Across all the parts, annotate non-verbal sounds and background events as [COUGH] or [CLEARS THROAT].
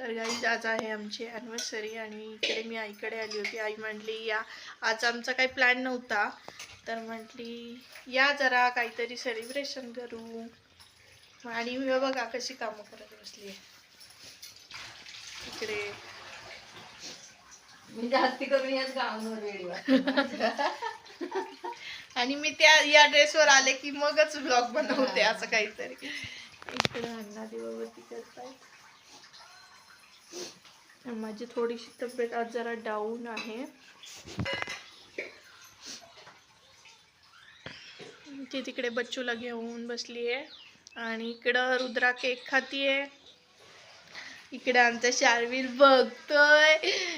तर गाईज आज आहे आमची ॲनिव्हर्सरी आणि इकडे मी आईकडे आली होती. आई म्हटली या आज आमचा काही प्लॅन नव्हता. तर म्हटली या जरा काहीतरी सेलिब्रेशन करू. आणि मी बघा कशी कामं करत बसली इकडे. मी जास्ती करून याच आणि मी त्या या ड्रेसवर आले की मगच ब्लॉग बनवते असं काहीतरी. इकडे अण्णा दिवाबत्ती करतायत. माझी थोडीशी तब्येत आज जरा डाऊन आहे. ती तिकडे बच्चूला घेऊन बसली आहे आणि इकडं रुद्रा केक खातीये. इकडे आमचा शालवीर बघतोय.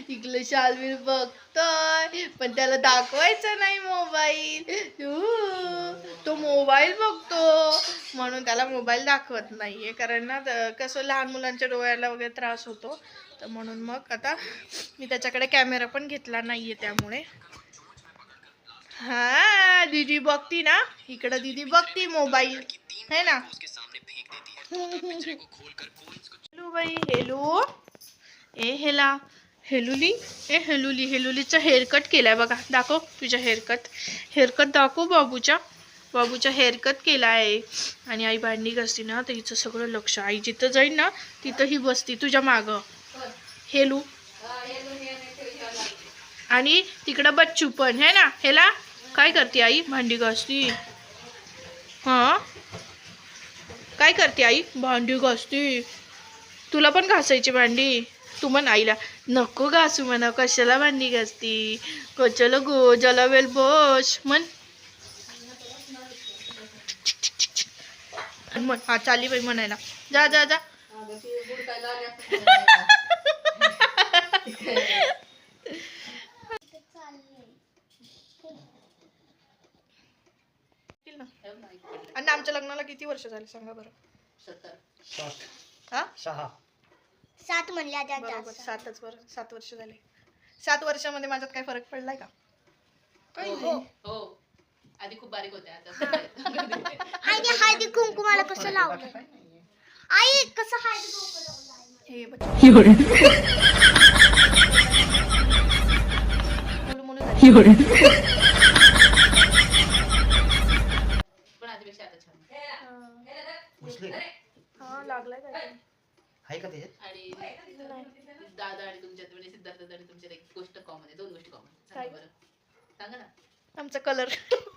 इकडे शालवीर बघतोय. पण त्याला दाखवायचं नाही मोबाईल तो मोबाईल बघतो. म्हणून त्याला मोबाईल दाखवत नाहीये. कारण ना कसं लहान मुलांच्या डोळ्याला वगैरे त्रास होतो. तर म्हणून मग आता मी त्याच्याकडे कॅमेरा पण घेतला नाहीये त्यामुळे. हा दीदी बघती ना? इकडं दीदी बघती मोबाईल है ना? Hello bye hello. ए हेला. हेलुली? ए हेलुली. हेलुलीचा हेअरकट केलाय बघा. दाखव तुझ्या हेअरकट हेअरकट दाखव बाबूच्या. बाबूचा हेअरकट केला आहे आणि आई भांडी घसती ना तर हिचं सगळं लक्ष. आई जिथं जाईल ना तिथं ही बसती तुझ्या मागं. हेलू. आणि तिकडं बच्चू पण है ना? हेला? काय करते आई? भांडी घासती. हां? काय करते आई? भांडी घासती. तुला पण घासायची भांडी? तू म्हण आईला नको घासू म्हणा कशाला भांडी घासती? कशाला गो ज्याला वेल बस. म्हण. आणि म्हण हा चाली बाई म्हणायला. जा जा जा. [LAUGHS] आणि आमच्या लग्नाला किती वर्ष झाले? सांगा बरं. सात हा? सहा. सात म्हणल्या त्या बरोबर सातच वर्ष सात वर्ष झाले. सात वर्षामध्ये माझ्यात काय फरक पडलाय का? काही हो. नाही. हो. आधी खूप बारीक होत्या आता सत्तर. आईने हळदी कुंकुमाला कसं लावलं आई कसं हळदी कुंकू लावलं आई? हे बच्चे. मुलं मुलं झाली. पण आधीपेक्षा आता छान घुसले का हा लागलाय काय आहे का त्याच्यात आणि दादा आणि तुमच्यात म्हणजे सिद्धार्थ आणि तुमच्यात एक गोष्ट कॉमन आहे दोन गोष्टी कॉमन काय? सांगा बरं. सांगा ना. आमचा कलर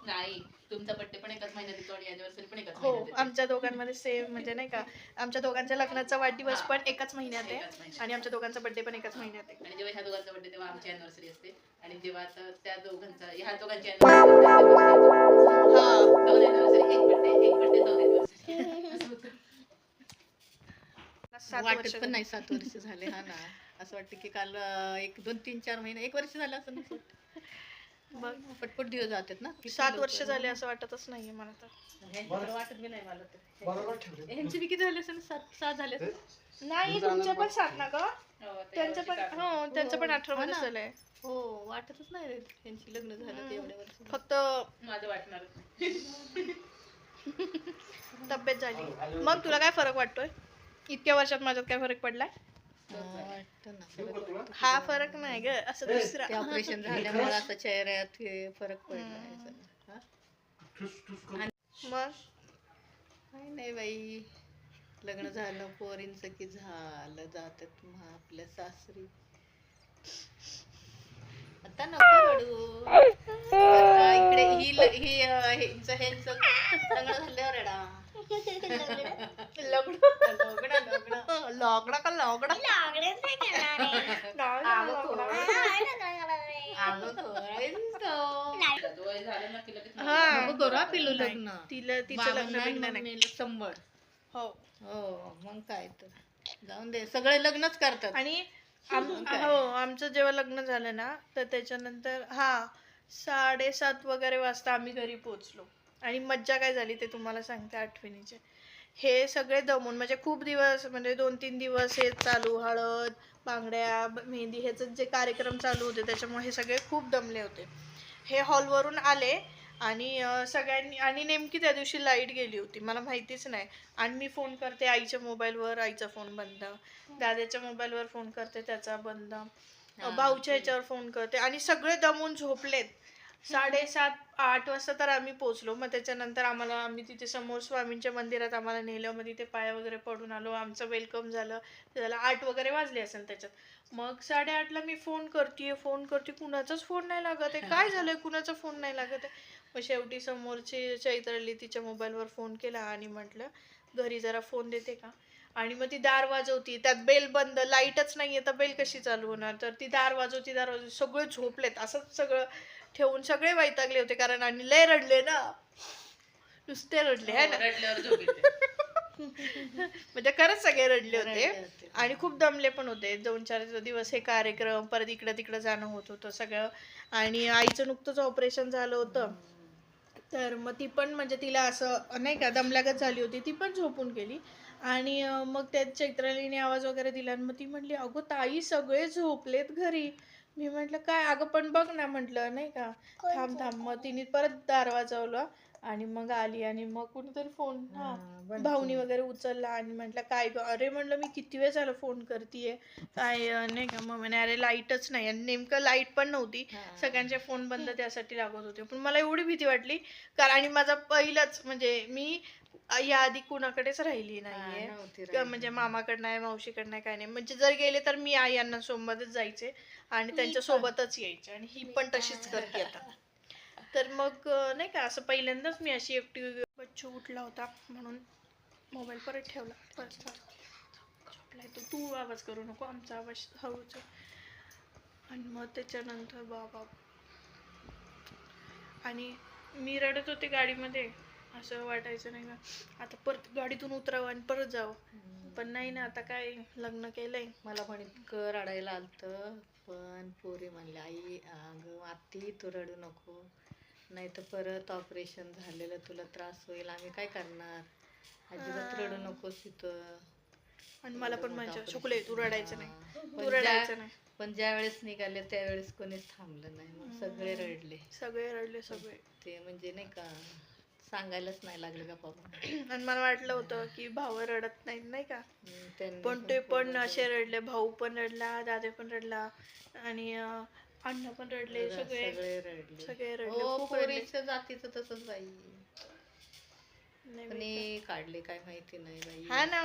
नाही तुमचा बड्डे पण एकाच महिन्यात येतो आणि अॅनिव्हर्सरी पण एकाच हो महिन्यात येते. आमच्या दोघांमध्ये सेम म्हणजे नाही का आमच्या दोघांच्या लग्नाचा वाढदिवस पण एकाच महिन्यात एकाच आहे महिन्यात. आणि आमच्या दोघांचा बर्थडे पण एकाच महिन्यात आहे. आणि जेव्हा ह्या दोघांचा बड्डे तेव्हा आमची अॅनिव्हर्सरी असते. आणि जेव्हा आता त्या दोघांचा ह्या दोघांची anniversary हा. दोन अॅनिव्हर्सरी एक बड्डे एक बड्डे दोन anniversary. सात वाटत पण नाही सात वर्ष झाले हा ना. असं वाटतं की काल अं, एक दोन तीन चार महिने एक वर्ष झालं असं नसतं बघ पटपट दिवस जातात ना. सात. वर्ष झाले असं वाटतच नाहीये मला तर. वाटत बी नाही मला तर. ह्यांची बी किती झाले असेल? सात सात झाले. नाही तुमच्या पण सात ना ग? हो, त्या त्यांचं पण वर्षी हो त्यांचं पण अठरा हो ना. झालंय हो वाटतच नाही रे त्यांची लग्न झालं ते एवढ्या वर्ष फक्त माझं वाटणारच नाही. [LAUGHS] तब्येत झाली. मग तुला काय फरक वाटतोय? इतक्या वर्षात माझ्यात काय फरक पडलाय? हा फरक नाही ग असं दुसरा. ते ऑपरेशन झाल्यामुळे असं चेहऱ्यात हे फरक पडला. हा? मग? काय नाही बाई. लग्न झालं पोरींचं की झालं जातात मग आपल्या सासरी. आता नको रडू. आता इकडे ही ल- ही अं, ह्यांचं ह्यांचं लग्न झाल्यावर रडा. लग्न? लग्न लग्न. लॉगडा का लॉगडा? लागलेच नाही करणार आहे. नाही ना करणार आहे. अगं करायचं. त्याचं वय झालं ना. की लगेच हा. नको करू हा पिलू लग्न. तिला तिचं बाबा लग्न नाही, बिग्न नाही. मम्मीला संबळ हो. हो मग काय तर. जाऊन दे. सगळे लग्नच करतात. आणि आम- हो आमचं जेव्हा लग्न झालं ना तर त्याच्यानंतर हा साडेसात वगैरे वाजता आम्ही घरी पोचलो आणि मज्जा काय झाली ते तुम्हाला सांगते आठवणीचे. हे सगळे दमून म्हणजे खूप दिवस म्हणजे दोन तीन दिवस हे चालू हळद बांगड्या मेहंदी ह्याचे जे कार्यक्रम चालू होते त्याच्यामुळे हे सगळे खूप दमले होते. हे हॉलवरून आले आणि सगळ्यांनी आणि नेमकी त्या दिवशी लाइट गेली होती. मला माहितीच नाही. आणि मी फोन करते आईच्या मोबाईलवर आईचा फोन बंद. दादाच्या मोबाईलवर फोन करते त्याचा बंद. भाऊच्या ह्याच्यावर फोन करते. आणि सगळे दमून झोपलेत. साडेसात आठ वाजता तर आम्ही पोचलो मग त्याच्यानंतर आम्हाला आम्ही तिथे समोर स्वामींच्या मंदिरात आम्हाला नेलं. मग तिथे पाया वगैरे पडून आलो. आमचं वेलकम झालं. त्याला आठ वगैरे वाजले असेल त्याच्यात. मग साडेआठला मी फोन करते फोन करते. कुणाचाच फोन नाही लागत आहे. काय झालंय? कुणाचा फोन नाही लागत आहे? मग शेवटी समोरची चैत्राली तिच्या मोबाईलवर फोन केला आणि म्हटलं घरी जरा फोन देते का? आणि मग ती दार वाजवती. त्यात बेल बंद लाईटच नाही आहे तर बेल कशी चालू होणार? तर ती दार वाजवती दार वाजवती. सगळे झोपलेत. असंच सगळं ठेवून सगळे वैतागले होते कारण आणि लय रडले ना. नुसते रडले है ना? रडल्यावर झोप येते. [LAUGHS] म्हणजे खरंच सगळे रडले होते. रडले होते. आणि खूप दमले पण होते. दोन चार दिवस हे कार्यक्रम परत इकडं तिकडं जाणं होत होतं सगळं. आणि आईचं नुकतंच ऑपरेशन झालं होतं. तर मग ती पण म्हणजे तिला असं नाही का दमलागत झाली होती. ती पण झोपून गेली. आणि अं, मग त्या चैत्रालीने आवाज वगैरे दिला आणि मग ती म्हटली अगं ताई सगळे झोपलेत घरी. मी म्हटलं काय अगं पण बघ ना म्हटलं नाही का? थांब थांब. मग तिने परत दार वाजवलं आणि मग आली आणि मग कुणीतरी फोन हा भाऊनी वगैरे उचलला आणि म्हटलं काय ग अरे म्हणलं मी किती वेळ झालं फोन करतीये? काय नाही का मग म्हणे अरे लाईटच नाही. आणि नेमकं लाइट पण नव्हती. सगळ्यांचे फोन बंद त्यासाठी लागत होते. पण मला एवढी भीती वाटली कारण आणि माझा पहिलाच म्हणजे मी या आधी कुणाकडेच राहिली नाहीये. नव्हती किंवा. म्हणजे मामाकडं नाही मावशीकडं नाही काय नाही. म्हणजे जर गेले तर मी आई यांना सोबतच जायचे आणि त्यांच्या सोबतच यायचे आणि ही पण तशीच करते आता. तर मग नाही का असं पहिल्यांदाच मी अशी एकटी बच्चू उठला होता म्हणून मोबाईल परत ठेवला. परत चालू. झोपलाय तो. तू आवाज करू नको आमचा आवाज हळूच. आहे. आणि मग त्याच्यानंतर बाबा आणि मी रडत होते गाडीमध्ये. असं वाटायचं नाही का? आता परत गाडीतून उतरावं आणि परत जावं. पण नाही ना आता काय लग्न केलंय. मला पण इतकं रडायला आलतं. पण पोरी म्हणले आई अगं आत्ती तू रडू नको. नाही तर परत ऑपरेशन झालेलं तुला त्रास होईल. आम्ही काय करणार? अजिबात. रडू नकोस तिथं आणि मला पण म्हणजे शुकले तू. रडायचं नाही. तू रडायचं नाही. पण ज्या वेळेस निघाले त्यावेळेस कोणीच थांबलं नाही. मग सगळे रडले. सगळे रडले सगळे. ते म्हणजे नाही का सांगायलाच नाही लागलं का बाबा? [CLEARS THROAT] आणि मला वाटलं होतं की भाऊ रडत नाही नाही का? त्यांनी पण ते पण असे रडले भाऊ पण रडला दादा पण रडला आणि अं, अण्णा पण रडले सगळे. सगळे रडले. सगळे रडले हो खूप रडले. पोरीच्या जातीचं तसंच बाई. नाही बाई. हे काढले काय माहिती नाही बाई. हा ना.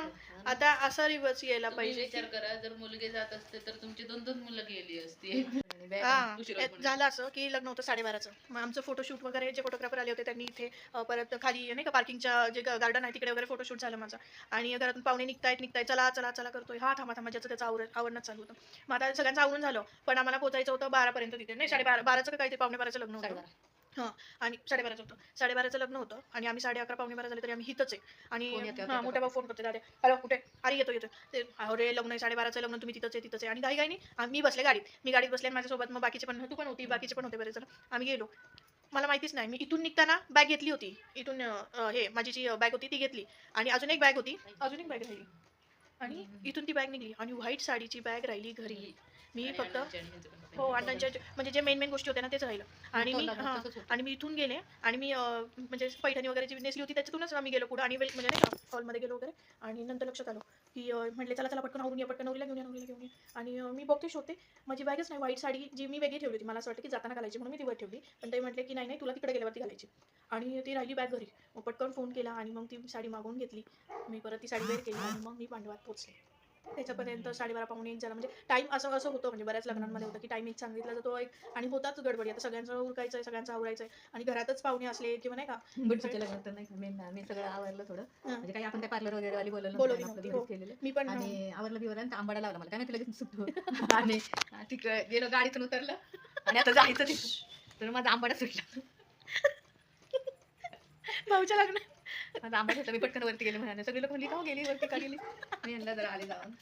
आता असा रिवर्स यायला तुम्ही पाहिजे विचार करा जर मुलगे जात असते तर तुमची दोन दोन मुलं गेली असती. [LAUGHS] हा. झालं असं की लग्न होतं साडेबाराचं. मग आमचं फोटोशूट वगैरे जे फोटोग्राफर आले होते त्यांनी इथे अं, परत खाली नाही का पार्किंगच्या जे गार्डन आहे तिकडे वगैरे फोटोशूट झालं माझं. आणि घरातून पाहुणे निघतायत निघतायत चला चला चला करतोय. हा थांबा थांबा ज्याचं त्याचं आवर आवरणं चालू होतं. मग आता सगळ्यांचं आवरून झालं. पण आम्हाला पोहोचायचं होतं बारापर्यंत तिथे. नाही साडेबारा बाराचं का काय ते पावणे बाराचं लग्न होतं. साडेबारा. हां आणि साडेबाराचं होतं. साडेबाराचं लग्न होतं आणि आम्ही साडे अकरा पावणे बारा झाले तरी आम्ही हितच आहे. आणि फोन हां. मोठ्या भाऊ फोन करते दादा. हॅलो कुठे? अरे येतो येतो ते अरे लग्न आहे साडेबाराचं लग्न तुम्ही तिथंच आहे तिथंच आहे. आणि काही काही नाही. आम्ही मी बसले गाडीत. मी गाडीत बसले आणि माझ्यासोबत मग बाकीचे पण तू पण होती बाकीचे पण होते बरेच जण. आम्ही गेलो. मला माहितीच नाही. मी इथून निघताना बॅग घेतली होती. इथून अं, हे माझी जी बॅग होती ती घेतली. आणि अजून एक बॅग होती. अजून एक बॅग राहिली. आणि इथून ती बॅग निघली. आणि व्हाईट साडीची बॅग राहिली घरी. मी फक्त आणि होतं. हो अण्णांच्या म्हणजे जे मेन मेन गोष्टी होत्या ना तेच राहिलं. आणि मी हां होतं. आणि मी इथून गेले आणि मी म्हणजे पैठणी वगैरे जी नेसली होती त्याच्यातूनच आम्ही गेलो पुढे. आणि वेल- म्हणजे नाही का हॉलमध्ये गेलो वगैरे. आणि नंतर लक्षात आलं की म्हटले चला चला पटकन आवरून या पटकन नवरीला घेऊन या नवरीला घेऊन या. आणि मी बघते शोधते. माझी बॅगच नाही व्हाईट साडी जी मी वेगळी ठेवली होती. मला असं वाटतं की जाताना घालायची म्हणून मी ती वर ठेवली. पण ते म्हटले की नाही नाही तुला तिकडे गेल्यावरती घालायची. आणि ती राहिली बॅग घरी. मग पटकन फोन केला आणि मग ती साडी मागवून घेतली. मी परत ती साडी वेअर केली आणि मग मी पांडवात पोचले त्याच्यापर्यंत साडेबारा पावणे एक झाला. म्हणजे टाइम असं असं होतं. म्हणजे बऱ्याच लग्नांमध्ये होतं की टाइम एक सांगितला जातो. एक आणि होताच गडबडी. आता सगळ्यांचं उरकायचं आहे सगळ्यांचं आवरायचं आहे आणि घरातच पाहुणे असले किंवा नाही का? बडीच्या लग्नात तर नाही का? आम्ही सगळं आवरलं थोडं. म्हणजे काही आपण काय पार्लर वगैरे वाली बोलवलं बोलवली नव्हतं, हो. केलेलं. मी पण आणि आवरलं बिवरलं आणि आंबाडा लावला मला. काय माहिती लगेच सुटतो आणि तिकडे गेलो गाडीतून उतरलं. आणि आता जायचं तिथं. तर माझा आंबाडा सुटला. भाऊच्या लग्न माझा आंबा सुटला मी पटकन वरती गेले म्हणाले. सगळे लोक म्हणली का हो गेली वरती का गेली? मी यांना जरा आले जाऊन.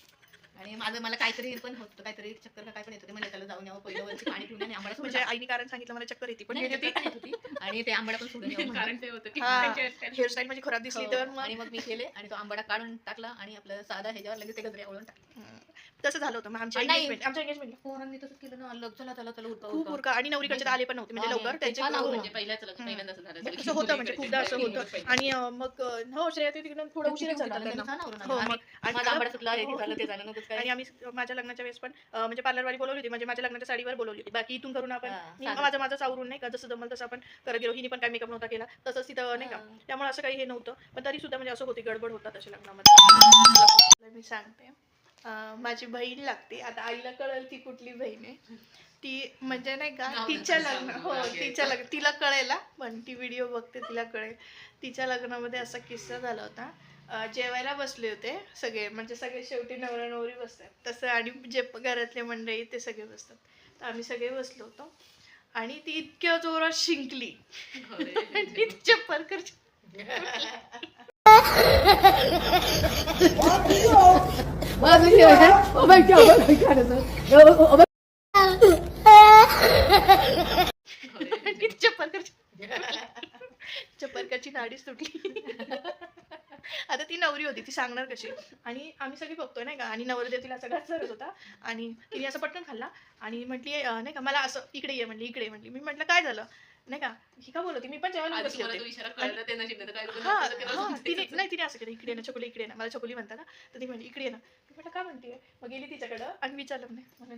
आणि माझं मला काहीतरी पण होतं काहीतरी चक्कर का काय पण येत होते. म्हणजे त्याला जाऊन यावं पहिलं वरती पाणी पिऊन आणि आंबाडा म्हणजे आईने कारण सांगितलं मला चक्कर येते. पण येते ती चक्कर येत होती. [LAUGHS] आणि ते आंबाडा पण सोडून. कारण ते होतं की हा हेअरस्टाईल माझी खराब दिसली हो. तर आणि मग मी केले आणि तो आंबाडा काढून टाकला आणि आपलं साधा ह्याच्यावर लगेच ते गजरे ओळून टाकले. तसं झालं होतं मग आमच्या नाही. आमच्या एंगेजमेंट पोरांनी तसं केलं ना लग चला त्याला त्याला उरका खूप उरका. उरका आणि नवरीकडचे तर आले पण नव्हते म्हणजे लवकर त्यांचे हो. म्हणजे पहिल्याच लग्न झालं असेल. असं होतं म्हणजे खूपदा असं होतं. आणि अं, मग अं, हो श्रेया ते तिकडून थोडं उशीर झाला त्यांना. हो आणि मग आणि माझा आंबाडा सुटला हे ते हो. झालं ते झालं नकोच काय आणि आम्ही माझ्या लग्नाच्या वेळेस पण अं, म्हणजे पार्लरवाली बोलवली होती म्हणजे माझ्या लग्नाच्या साडीवर बोलवली होती बाकी इथून करून आपण हा, मी चालेल. माझं माझं चावरून नाही का जसं जमल तसं आपण करत गेलो हिने पण काही मेकअप नव्हता केला तसंच तिथं नाही का हा. त्यामुळे असं काही हे नव्हतं पण तरी सुद्धा म्हणजे असं होती गडबड होता तशा लग्नामध्ये मी सांगते माझी बहीण लागते. आता आईला कळेल ती कुठली बहीण आहे. ती म्हणजे नाही का तिच्या लग्न हो तिच्या लग्न तिला कळेल पण ती व्हिडिओ बघते तिला कळेल. तिच्या लग्नामध्ये असा किस्सा झाला होता. जेवायला बसले होते सगळे. म्हणजे सगळे शेवटी नवरा नवरी बसतात. तसं आणि जे घरातले मंडळी ते सगळे बसतात. तर आम्ही सगळे बसलो होतो. आणि ती इतक्या जोरात शिंकली. आणि तिच्या [LAUGHS] परकरची नाडीच तुटली. आता ती नवरी होती ती सांगणार कशी? आणि आम्ही सगळी बघतोय नाही का? आणि नवरदेव तिला सगळ्यात सरत होता. आणि तिने असं पटकन खाल्ला. आणि म्हटली नाही का मला असं इकडे ये म्हणली इकडे ये म्हणली मी म्हटलं काय झालं? नाही का? ही का बोलत होती मी पण आधी बसले होते. हा. तिने नाही. तिने असं केलं इकडे ये ना चकोली इकडे ना. मला चकोली म्हणता ना तर ती म्हणली इकडे ये ना. म्हटलं काय म्हणते मग गेली तिच्याकडं? आणि विचारलं म्हणे. मला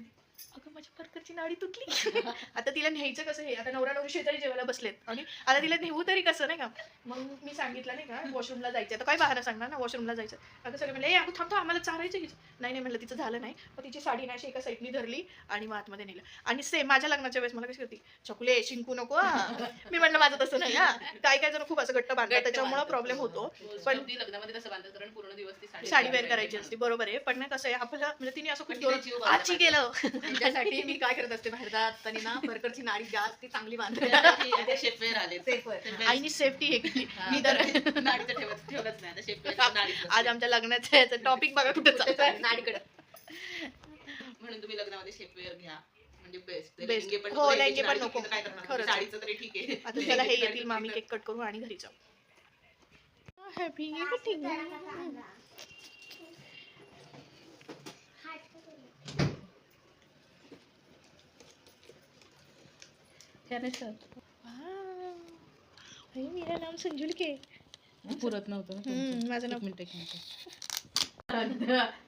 अगं माझ्या परकरची नाडी तुटली. [LAUGHS] आता तिला न्यायचं कसं हे? आता नवरा नवरी शेजारी जेवायला बसलेत. आणि आता तिला नेऊ तरी कसं नाही का? मग मी सांगितलं नाही का वॉशरूमला जायचं आता काय बहाणा सांगणार ना वॉशरूमला जायचं आता सगळे म्हणले ए अगं थांबतो आम्हाला चारायचं की नाही नाही म्हणलं तिचं झालं नाही. मग तिची साडी नाशी एका साईडनी धरली आणि मग आतमध्ये नेलं. आणि सेम माझ्या लग्नाच्या वेळेस मला कशी होती? चकुले शिंकू नको हा. मी म्हणलं माझं तसं नाही हा. काय काय जण खूप असं घट्ट बांधतात घट्ट त्याच्यामुळे. प्रॉब्लेम होतो. पण पण ती लग्नामध्ये तसं बांधतात कारण पूर्ण दिवस ती साडी साडी वेअर करायची असते. बरोबर आहे. पण नाही कसं आहे आपलं म्हणजे तिने असं खूप पण बांधला पाहिजे. गेलं त्याच्यासाठी मी काय करत असते बाहेर जात आणि ना परकडची नाडी जास्त चांगली बांधते. आता शेपवेअर आले आईनी सेफ्टी हे केली. मी तर नाडीचं ठेवत ठेवलंच नाही. आता शेपवेअर नाडीचं आज आमच्या लग्नाचं याचं टॉपिक बघा कुठे चालतंय. नाडीकडे. म्हणून तुम्ही लग्नामध्ये शेपवेअर घ्या. म्हणजे बेस्ट Best. पण हो, नको, लेहंगे पण नाडी नको. काय करणार खरंच. साडीचं तरी ठीक आहे. आता त्याला हे येतील तर- केक कट करू आणि घरी जाऊ. हॅपी मेरा नाम संजुल के. पुरत नव्हतं माझं नाव मिनिट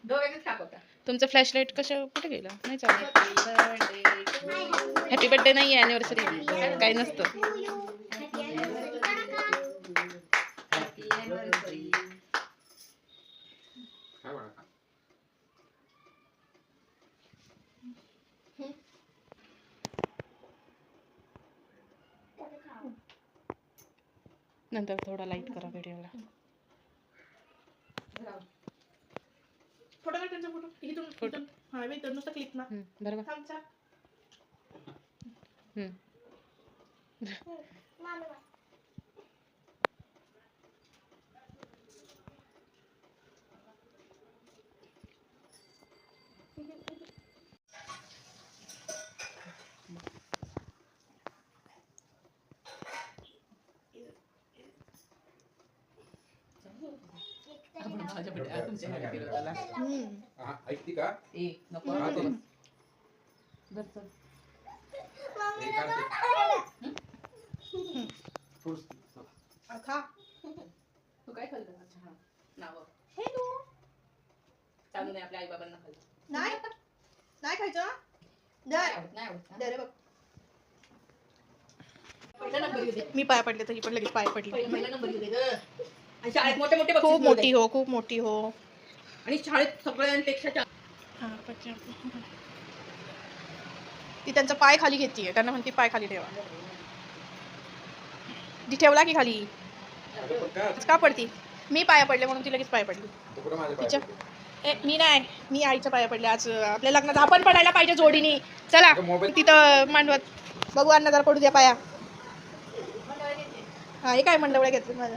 दोघांनीच होता तुमचं फ्लॅश लाइट कसं कुठे गेला? नाही चालत. हॅपी बर्थडे नाही अॅनिव्हर्सरी काही नसतं. नंतर थोडा लाइट करा व्हिडिओला फोटो काढ त्यांचा फोटो. इथून इथून. हा मी इथून नुसतं क्लिक ना. बरोबर. ऐकते का? नको. हा, ते- काढते. थोडंसं. आ, खा. तू काय खाल्लं? नाव. हे तू. चालू नाही आपल्या आई बाबांना खाल्लं. नाही. नाही खायचं दर नाही आवडत दर बघ. मी पाय पडले तरी पण लगेच पाय पडली. पहिला नंबर येते ग. आणि शाळेत मोठे मोठे खूप मोठी. हो खूप मोठी हो आणि शाळेत सगळ्यांपेक्षा. हा. ती त्यांचा पाय खाली घेतीये त्यांना म्हणते पाय खाली ठेवा ती ठेवला की खाली? का पडती मी पाया पडले म्हणून ती लगेच पाय पडली तिच्या ए मी नाही मी आईच्या पाया पडले आज आपल्या लग्नात आपण पडायला पाहिजे जोडीनी चला तिथं मांडवत बघू जरा पडू द्या पाया हा हे काय मंडवळ्या घेतले गं.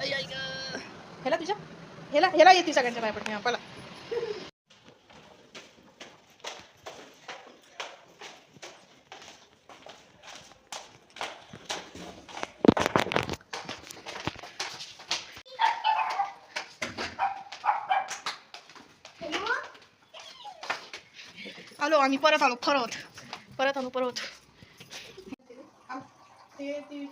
ह्याला तुझ्या ह्याला ह्याला येते सगळ्यांच्या पाया पडणे आपल्याला आलो आम्ही परत आलो परत. परत आलो परत ते टी व्ही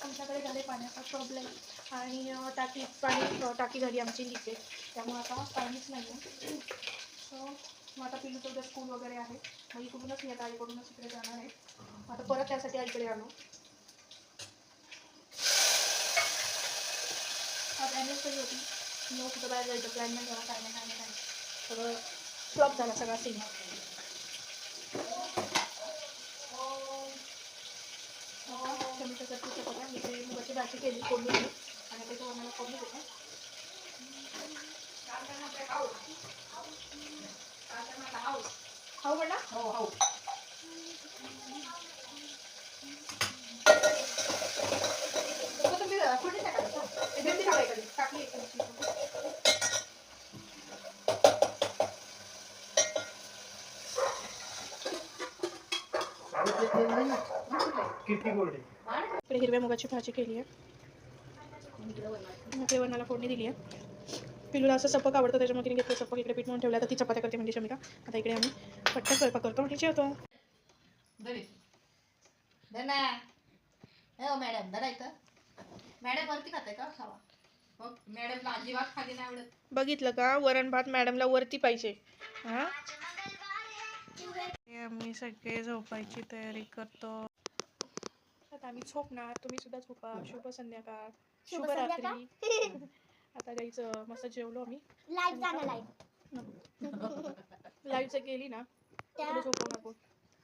आमच्याकडे झाले पाण्याचा प्रॉब्लेम आणि टाकी पाणी टाकी झाली आमची लिकेज. त्यामुळे आता पाणीच नाही आहे सो मग आता पिलूचं उद्या स्कूल वगैरे आहे. मग इकडूनच मी आता आईकडूनच इकडे जाणार आहे. आता परत त्यासाठी आईकडे आलो. प्लॅनच ॲनिव्हर्सरी होती. मग कुठं बाहेर जायचं? प्लॅन नाही झाला काय नाही काय नाही सगळं फ्लॉप झाला सगळा सिनेमा त्याच्यासाठी बघा मी ते मुगाची भाजी केली फोडणी दिली आणि त्याच्या वरणाला फोडणी देते खाऊ म्हणा हो हो. इकडे हिरव्या मुगाची भाजी केली आहे. इकडे वरणाला फोडणी दिली आहे. पिलूला असं सपक आवडतं त्याच्यामुळे तिने घेतलं सपक. इकडे पीठ म्हणून ठेवलं आता ती चपात्या करते म्हणजे शमिका. आता इकडे आम्ही पटकन स्वयंपाक करतो. आणि जेवतो. हो मॅडम धरायचं मॅडम वरती खाताय का? खावा. मग मॅडमला अजिबात खाली नाही आवडत. बघितलं का? वरण भात मॅडमला वरती पाहिजे. हा? हे आम्ही सगळे झोपायची तयारी करतो. आता आम्ही झोपणार तुम्ही सुद्धा झोपा. शुभ संध्याकाळ. शुभ. रात्री. [LAUGHS] आता जायचं मस्त जेवलो आम्ही. लाईव्ह जाणं लाईव्ह लाईव्ह गेली ना [LAUGHS] तुला झोपव नको.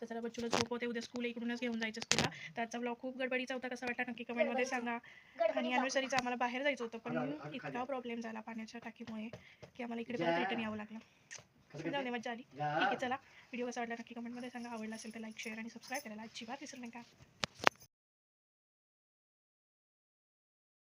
तर जरा बच्चूला झोपवते उद्या स्कूल इकडूनच घेऊन जायचं स्कूलला त्याचा ब्लॉग खूप गडबडीचा होता कसा वाटला नक्की कमेंटमध्ये सांगा. आणि अॅनिव्हर्सरीचं आम्हाला बाहेर जायचं होतं पण इतका प्रॉब्लेम झाला पाण्याच्या टाकीमुळे की आम्हाला इकडे परत रिटर्न यावं लागलं. जाऊ दे मजा आली. ठीक आहे चला. व्हिडिओ कसा वाटला नक्की कमेंटमध्ये सांगा. आवडला असेल तर लाईक शेअर आणि सबस्क्राईब करायला अजिबात विसरू नका.